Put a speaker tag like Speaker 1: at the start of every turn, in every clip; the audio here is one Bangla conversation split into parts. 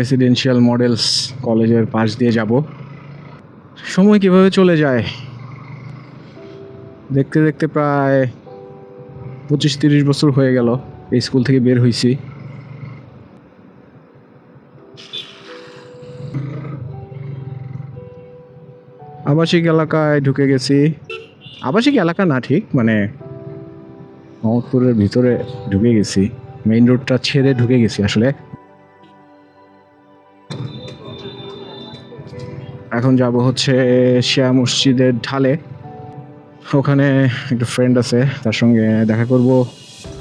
Speaker 1: রেসিডেন্সিয়াল মডেলস কলেজের পাশ দিয়ে যাব। সময় কীভাবে চলে যায়? দেখতে দেখতে প্রায় পঁচিশ তিরিশ বছর হয়ে গেল, এই স্কুল থেকে বের হয়েছি আবাসিক এলাকায় ঢুকে গেছি। আবাসিক এলাকা না ঠিক মানে মোহাম্মদপুরের ভিতরে ঢুকে গেছি। মেইন রোডটা ছেড়ে ঢুকে গেছি আসলে। এখন যাব হচ্ছে শিয়া মসজিদের ঢালে। ওখানে একটা ফ্রেন্ড আছে, তার সঙ্গে দেখা করব।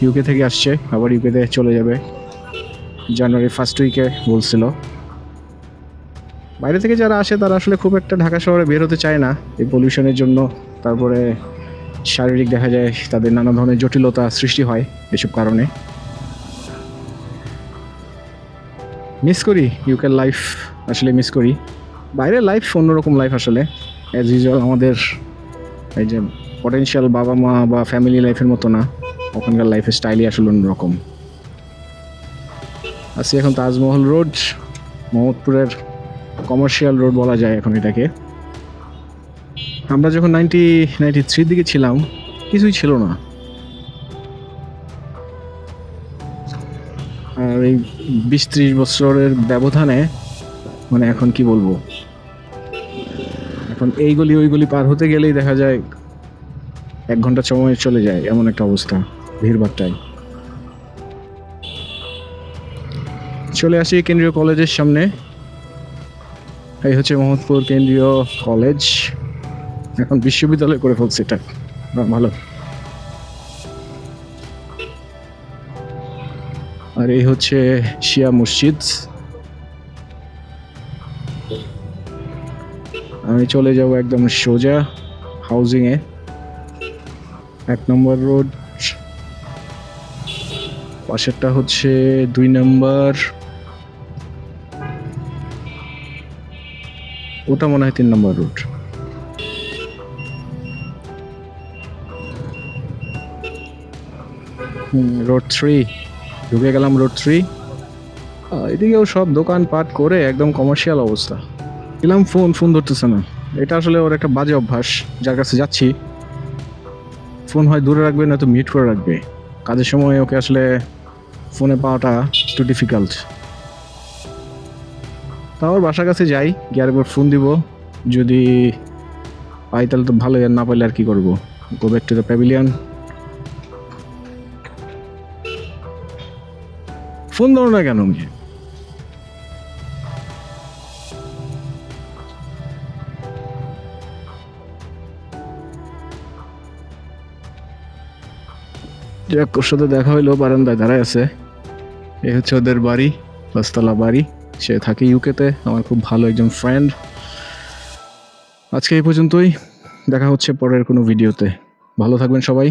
Speaker 1: ইউকে থেকে আসছে, আবার ইউকেতে চলে যাবে। জানুয়ারি ফার্স্ট উইকে বলছিল। বাইরে থেকে যারা আসে, তারা আসলে খুব একটা ঢাকা শহরে বের হতে চায় না। এই পলিউশনের জন্য। তারপরে শারীরিক দেখা যায়, তাদের নানা ধরনের জটিলতা সৃষ্টি হয় এসব কারণে। মিস করি ইউকের লাইফ আসলে মিস করি। বাইরের লাইফ অন্যরকম লাইফ আসলে। অ্যাজ ইউজুয়াল আমাদের এই যে পটেনশিয়াল বাবা মা বা ফ্যামিলি লাইফের মতো না। ওখানকার লাইফের স্টাইলই আসলে অন্যরকম আছি এখন তাজমহল রোড মোহাম্মদপুরের কমার্শিয়াল রোড বলা যায় এখন এটাকে। আমরা যখন নাইনটি নাইনটি থ্রির দিকে ছিলাম, কিছুই ছিল না। আর এই বিশ ত্রিশ বছরের ব্যবধানে মানে এখন কি বলব? এখন এই গলি ওই গলি পার হতে গেলেই দেখা যায় এক ঘণ্টা সময় চলে যায় এমন একটা অবস্থা ভিড়ভাট্টায় চলে আসি কেন্দ্রীয় কলেজের সামনে। এই হচ্ছে মোহাম্মদপুর কেন্দ্রীয় কলেজ। এখন বিশ্ববিদ্যালয় করে ফেলছে এটা। ভালো। আর এই হচ্ছে শিয়া মসজিদ। আমি চলে যাব একদম সোজা হাউজিং এ এক নম্বর রোড পাশেরটা হচ্ছে দুই নম্বর। ওটা মনে হয় তিন নম্বর রুট রোড থ্রি ঢুকে গেলাম রোড থ্রি এদিকেও সব দোকান পাট করে একদম কমার্শিয়াল অবস্থা। দিলাম ফোন ফোন ধরতেছে না। এটা আসলে ওর একটা বাজে অভ্যাস, যার কাছে যাচ্ছি। ফোন হয় দূরে রাখবে না তো মিট করে রাখবে। কাজের সময় ওকে আসলে ফোনে পাওয়াটা একটু ডিফিকাল্ট তাও ওর বাসার কাছে যাই, গিয়ে আরেকবার ফোন দিব। যদি পাই তাহলে তো ভালোই, আর না পাইলে আর কি করব? Go back to the pavilion phone ধরো না কেন মেয়ে যাক ওর সাথে দেখা হইল, বারান্দায় দাঁড়ায় আছে। এ হচ্ছে ওদের বাড়ি, পাঁচতলা বাড়ি। সে থাকে ইউকেতে আমার খুব ভালো একজন ফ্রেন্ড আজকে এই পর্যন্তই, দেখা হচ্ছে পরের কোনো ভিডিওতে ভালো থাকবেন সবাই।